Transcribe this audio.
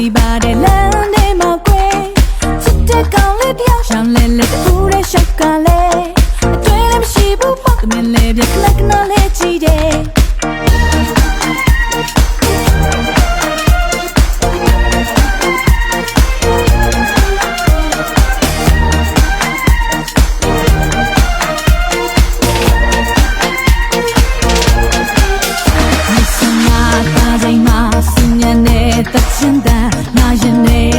ရှိပါတယ်လမ်းထဲမှာကွယ်ချစ်တဲ့ကောင်လေးတယောက်ရှောင်းလဲလဲတူတဲ့ရှောက်ကလေးအတွဲလည်းမရှိဘူးပေါ့တမင်လေးပြကလကနာလေးကြည့်တယ် တာချိန်မှာစဉ္ညာနဲ့တချင်တန်ငါရင်နဲ့ပြောရဟ